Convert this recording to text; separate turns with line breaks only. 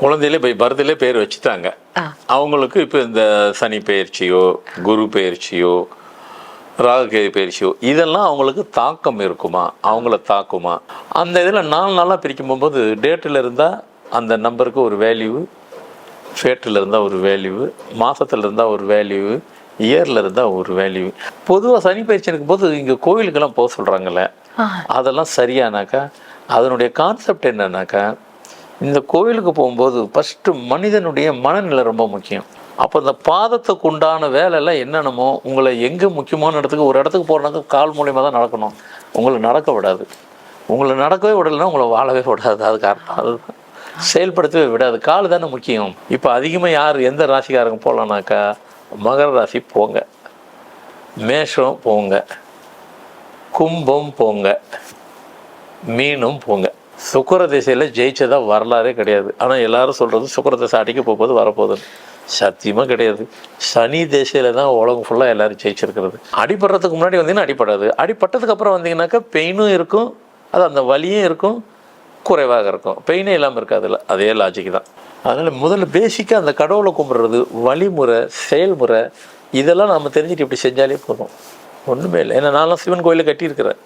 குழந்தையிலே போய் பர்த்டே பேர் வச்சுட்டாங்க. அவங்களுக்கு இப்போ இந்த சனி பயிற்சியோ குரு பயிற்சியோ ராகுகேது பயிற்சியோ இதெல்லாம் அவங்களுக்கு தாக்கம் இருக்குமா? அவங்கள தாக்குமா? அந்த இதில் நாலு நாளாக பிரிக்கும் போகும்போது டேட்டில் இருந்தால் அந்த நம்பருக்கு ஒரு வேல்யூ ஃபேட்டில் இருந்தால் ஒரு வேல்யூ மாதத்தில் இருந்தால் ஒரு வேல்யூ இயரில் இருந்தால் ஒரு வேல்யூ பொதுவாக சனி பயிற்சி இருக்கும்போது இங்கே கோவிலுக்கெல்லாம் போக சொல்கிறாங்கல்ல அதெல்லாம் சரியானாக்கா அதனுடைய கான்செப்ட் என்னன்னாக்கா இந்த கோவிலுக்கு போகும்போது ஃபஸ்ட்டு மனிதனுடைய மனநிலை ரொம்ப முக்கியம். அப்போ இந்த பாதத்துக்கு உண்டான வேலையெல்லாம் என்னென்னமோ உங்களை எங்கே முக்கியமான இடத்துக்கு ஒரு இடத்துக்கு போகிறனாக்கா கால் மூலியமாக தான் நடக்கணும். உங்களை நடக்க விடாது. உங்களை நடக்கவே விடலைன்னா உங்களை வாழவே விடாது. அது காரணம் அது செயல்படுத்தவே விடாது. கால் தானே முக்கியம். இப்போ அதிகமாக யார் எந்த ராசிக்காரங்க போகலான்னாக்கா மகர ராசி போங்க. மேஷம் போங்க. கும்பம் போங்க. மீனும் போங்க. சுக்கர திசையில் ஜெயிச்சதா வரலாறே கிடையாது. ஆனால் எல்லாரும் சொல்கிறது சுக்கர திசை அடிக்க போகும்போது வரப்போகுதுன்னு. சத்தியமாக கிடையாது. சனி திசையில் தான் உலகம் ஃபுல்லாக எல்லோரும் ஜெயிச்சிருக்கிறது. அடிபடுறதுக்கு முன்னாடி வந்தீங்கன்னா அடிபடாது. அடிப்பட்டதுக்கப்புறம் வந்தீங்கன்னாக்கா பெயினும் இருக்கும். அது அந்த வலியும் இருக்கும். குறைவாக இருக்கும். பெயினே இல்லாமல் இருக்காதுல்ல. அதே லாஜிக் தான். அதனால் முதல்ல பேசிக்காக அந்த கடவுளை கும்பிட்றது வழிமுறை செயல்முறை இதெல்லாம் நம்ம தெரிஞ்சுட்டு இப்படி செஞ்சாலே போதும். ஒன்றுமே இல்லை. ஏன்னா நான்லாம் சிவன் கோயிலில் கட்டியிருக்கிறேன்.